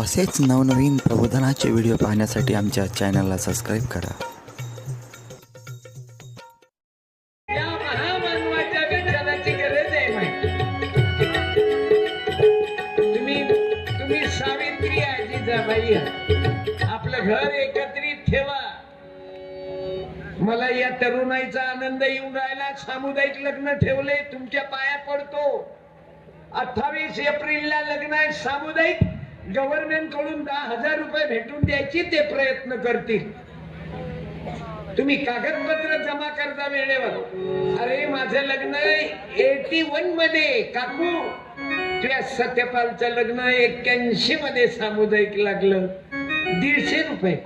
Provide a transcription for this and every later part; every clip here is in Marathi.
असेच नवनवीन प्रबोधनाचे व्हिडिओ पाहण्यासाठी आमच्या चॅनलला सबस्क्राईब करा. जाबाई आपलं घर एकत्रित ठेवा. मला या तरुणाईचा आनंद येऊन राहिला. सामुदायिक लग्न ठेवले. तुमच्या पाया पडतो. अठ्ठावीस एप्रिलला लग्न आहे. सामुदायिक गव्हर्नमेंटकडून दहा हजार रुपये भेटून द्यायची ते प्रयत्न करतील. तुम्ही कागदपत्र जमा करता वेळेवर. अरे माझं लग्न एटी वनमध्ये काकू. तुझ्या सत्यपालचं लग्न एक्क्याऐंशी मध्ये सामुदायिक लागलं. दीडशे रुपये.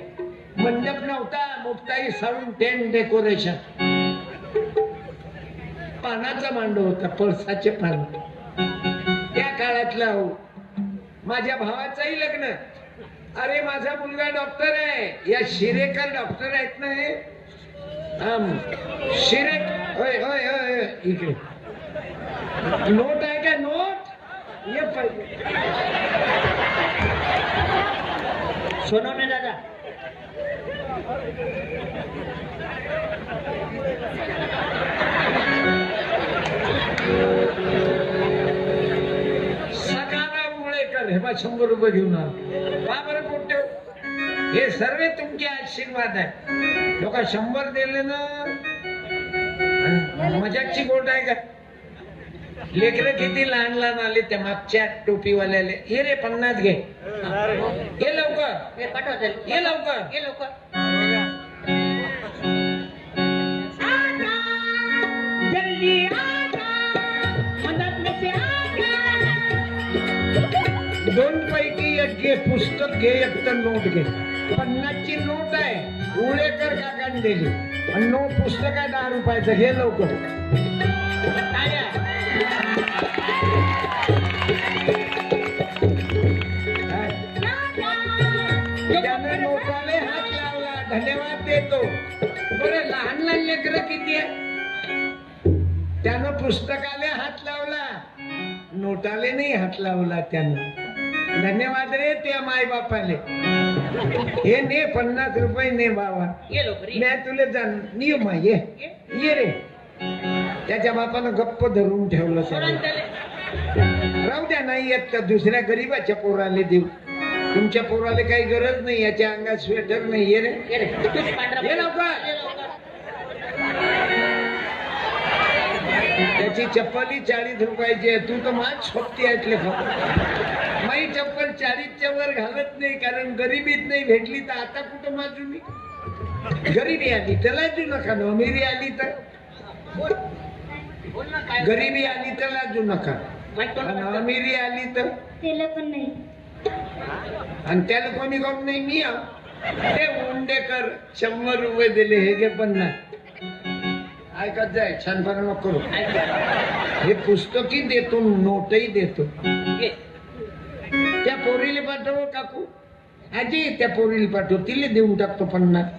मंडप नव्हता मुक्ताई साळून टेन डेकोरेशन पानाचा मांडव होता पळसाचे पान. त्या काळातला हो. माझ्या भावाचंही लग्न. अरे माझा मुलगा डॉक्टर आहे. या शिरेकर डॉक्टर आहेत ना हे? शिरे होय होय होय होय. इकडे. नोट आहे का? नोट? ये पाहिजे सोनवणे दादा. शंभर रुपये घेऊन का बरं हे सर्व तुमचे आशीर्वाद आहे. लोक शंभर दिले ना. आणि मजाकची गोट आहे का? लेकर किती लहान लहान आले त्या मागच्या टोपीवाल्याले. हे रे पन्नास घे. ये लवकर. हे लवकर. ये लवकर. जल्दी घे पुस्तक घे एक तर नोट घे. पन्नासची नोट आहे उळेकर काकांनी. दिली आणि नोट पुस्तक आहे दहा रुपयाचं घे लवकर. त्याने हात लावला. धन्यवाद देतो. बरं लहान लहान लेकर किती आहे? त्यानं पुस्तकाले हात लावला. नोटाले नाही हात लावला त्यानं. धन्यवाद रे त्या माय बापाले हे ने पन्नास रुपये ने बाबा. ये. मी तुला जाण नियम आहे ये. ये? रे. त्याच्या बापानं गप्प धरून ठेवलं सगळं. राहू द्या नाही येत तर दुसऱ्या गरीबाच्या पोराले देऊ. तुमच्या पोराले काही गरज नाही याच्या अंगात स्वेटर नाही ये रे. ये रे. तूच पांढरा ये लवकर. ये लवकर. त्याची चप्पल चाळीस रुपयाची आहे. तू तर माझ सोबती ऐकले चप्पल चाळीसच्या वर घालत नाही कारण गरिबीत नाही भेटली तर आता कुठं माझू मी? गरिबी आली तर लाजू नका ना अमिरी आली तर. बोल. बोल ना काय गरिबी आली तर लाजू नका. अमिरी आली तर? त्याला पण नाही. आणि त्याला कोणी कोण नाही मी. ते उंडेकर शंभर रुपये दिले हे घे पन्नास ऐकत जाय छानपणा नको करू. हे पुस्तकही देतो नोटही देतो. त्या पोरीला पाठव काकू. आजी त्या पोरीला पाठव. तिला देऊन टाकतो पन्नास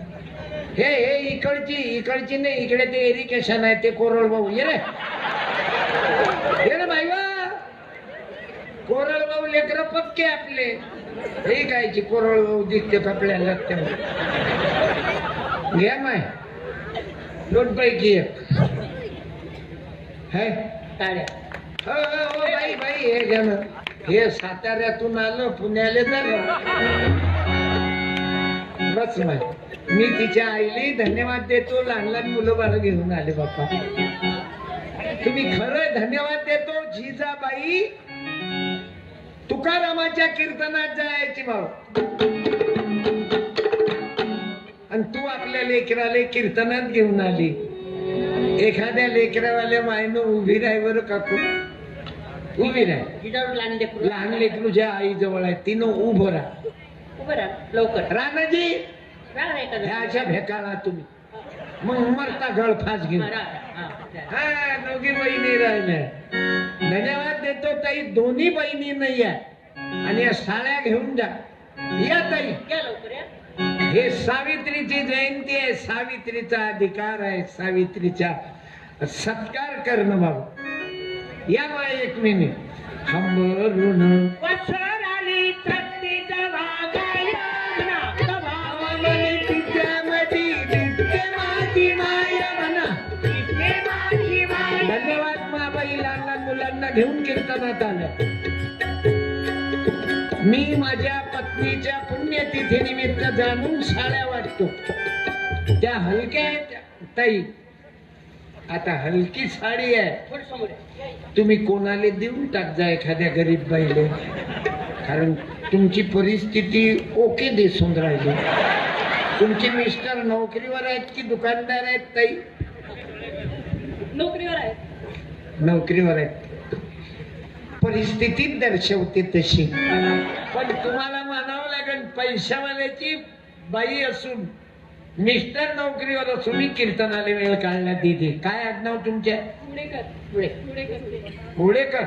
हे हे इकडची इकडची नाही इकडे ते एरिकेशन आहे ते कोरळ भाऊ. ये रे. ये रे भाई कोरळ भाऊ लेकर पक्के आपले. हे कायची कोरळ भाऊ दिसते आपल्याला घ्या माय. दोन पैकी एक. है. हो, हो, हो, बाई बाई हे घ्या ना. हे साताऱ्यातून आलं पुण्याले झालं बस मी तिच्या आईले धन्यवाद देतो. लहान लहान मुलं बाळ घेऊन आले बाप्पा. तुम्ही खरं धन्यवाद देतो जिजाबाई. तुकारामाच्या कीर्तनात जायची भाऊ. आणि तू आपल्या लेकराले कीर्तनात घेऊन आली. एखाद्या लेकरावाल्या मायनं उभी राहिवर काकू. उभी राह. लहान लेकरू. लहान लेकरू ज्या आई जवळ आहे. तिनं उभं राहा. उभं राहा, लवकर. राणाजी राहा रे एखादं. ह्या अशा भेकाळा तुम्ही. मग मरता गळफास घेऊन. हा, दोघी बहिणी राहिल्या. धन्यवाद देतो ताई. दोन्ही बहिणी नाही आहे. आणि या साड्या घेऊन जा. या ताई. या लवकर या. हे सावित्रीची जयंती आहे. सावित्रीचा अधिकार आहे. सावित्रीचा सत्कार करणं बाबा. या बाय एक मिनिट अंबरुण धन्यवाद माबाईला मुलांना घेऊन कीर्तनात आलं. मी माझ्या पत्नीच्या पुण्यतिथी निमित्त जाणून शाळा वाटतो. त्या हलक्या ताई आता हलकी साडी आहे. तुम्ही कोणाला देऊन टाक जा एखाद्या गरीब बाईले? कारण तुमची परिस्थिती ओके दिसून राहिली. तुमचे मिस्टर नोकरीवर आहेत की दुकानदार आहेत ताई? नोकरीवर आहे नोकरीवर आहेत. परिस्थितीत दर्शवते तशी. पण तुम्हाला मानावं लागेल पैशावाल्याची बाई असून मिस्टर नोकरीवर असून मी कीर्तनाला वेळ काढला दिदी काय आडनाव तुमच्या पुढेकर.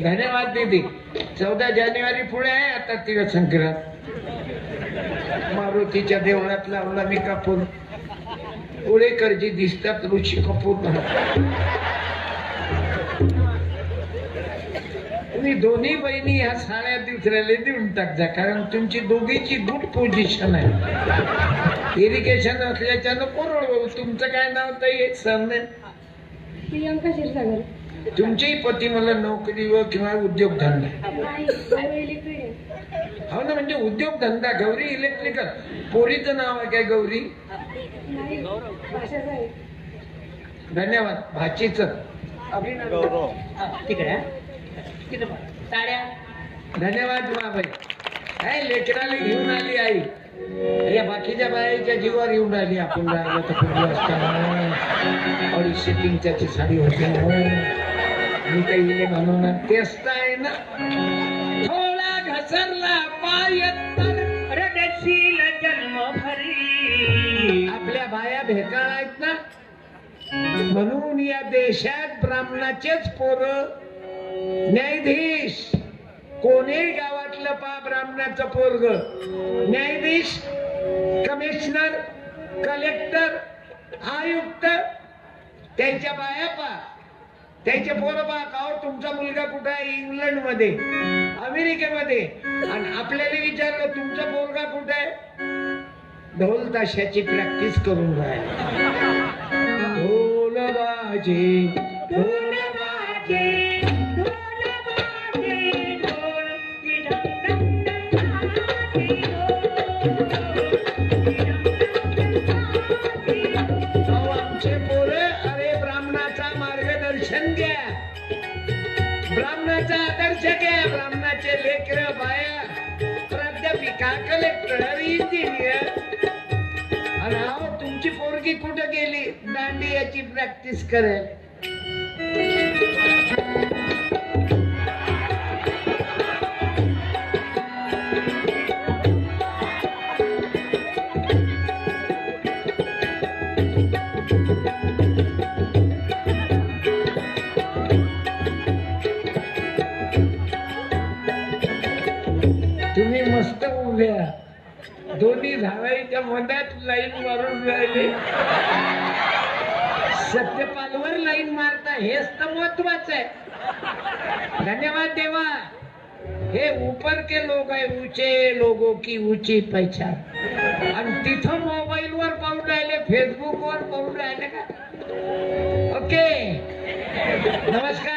धन्यवाद दीदी. चौदा जानेवारी पुढे आहे आता तिला संक्रांत मारुतीच्या देवळात लावला मी कापूर पुढेकरजी दिसतात ऋषी कपूर. तुम्ही दोन्ही बहिणी ह्या साड्या दुसऱ्याला देऊन टाकजा कारण तुमची दोघीची गुड पोझिशन आहे. इरिगेशन असल्याच्यानं कोरड तुमचं काय नाव ताई? सरनेम प्रियंका क्षीरसागर. तुमचेही पती मला नोकरीवर किंवा उद्योगधंदा. हो ना म्हणजे उद्योगधंदा गौरी इलेक्ट्रिकल. पोरीचं नाव आहे काय गौरी? धन्यवाद भाचीच. तिकडे तिकडे साड्या? धन्यवाद बाबाई. काय लेकराला घेऊन आली आई. या बाकीच्या बाईच्या जीवावर येऊन आली आपण राहिला तर पूर्वी असताना. अडीचशे तीन त्याची साडी होती मी काही इले म्हणून तेच आहे ना. थोडा घसरला पाय रडशील जन्म भरी आपल्या बाया भेकाळ आहेत ना. म्हणून या देशात ब्राह्मणाचेच पोरं न्यायाधीश कोणी गावातलं पा ब्राह्मणाचं पोरग? न्यायाधीश कमिशनर कलेक्टर आयुक्त त्यांच्या बाया पा त्यांचे पोरं पा का हो, तुमचा मुलगा कुठं आहे? इंग्लंडमध्ये अमेरिकेमध्ये. आणि आपल्याला विचारलं तुमचा पोरगा कुठं आहे? ढोल ताशाची प्रॅक्टिस करून राहिला. ढोल बाजे ढोल कलेक्टर इंजिनियर आणि अहो तुमची पोरगी कुठं गेली? दांडियाची प्रॅक्टिस करेल. तुम्ही मस्त उभ्या दोन्ही धावाईच्या मधात लाईन मारून राहिले. सत्यपालवर लाईन मारता हेच तर महत्वाचं आहे. धन्यवाद देवा. हे ऊपर के लोक आहे उचे लोगों की उची पहचान आणि तिथं मोबाईल वर पाहून राहिले फेसबुक वर पाहून राहिले का? ओके. नमस्कार.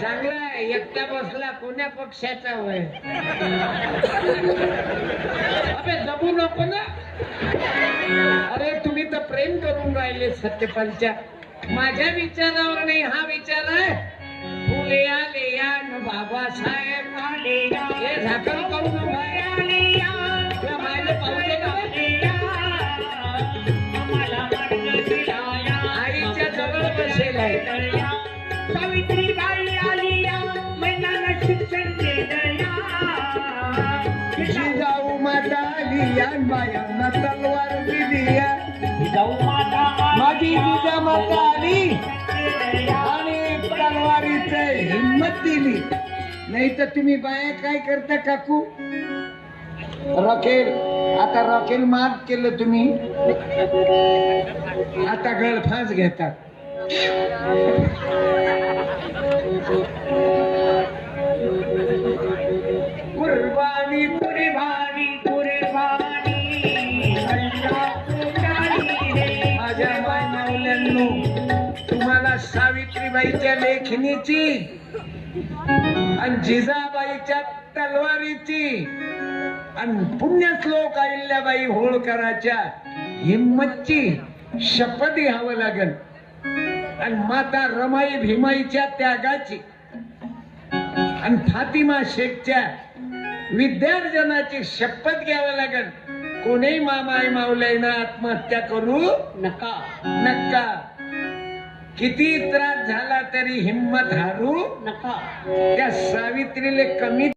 चांगला आहे एकटा बसला कोण्या पक्षाचा वय अबे दबू नको ना. अरे तुम्ही तर प्रेम करून राहिले सत्यपालच्या. माझ्या विचारावर नाही हा विचार आहे. फुले आले या बाबासाहेब आले हे झाकण पाहू आली या बायांना तलवार माझी जिजा माता आली आणि तलवारीच हिंमत दिली नाही तर तुम्ही बाया काय करता काकू रॉकेल आता रॉकेल मार्क केलं तुम्ही आता गळफास घेतात लेखणीची आणि जिजाबाईच्या तलवारीची आणि पुण्यश्लोक अहिल्याबाई होळकराच्या हिम्मतची शपथ घ्यावं लागल. आणि माता रमाई भीमाईच्या त्यागाची आणि फातिमा शेखच्या विद्यार्जनाची शपथ घ्यावं लागल. कोणी मामाई मावल्यानं आत्महत्या करू नका. नका. किती त्रास झाला तरी हिंमत हारू नका. त्या सावित्रीले कमी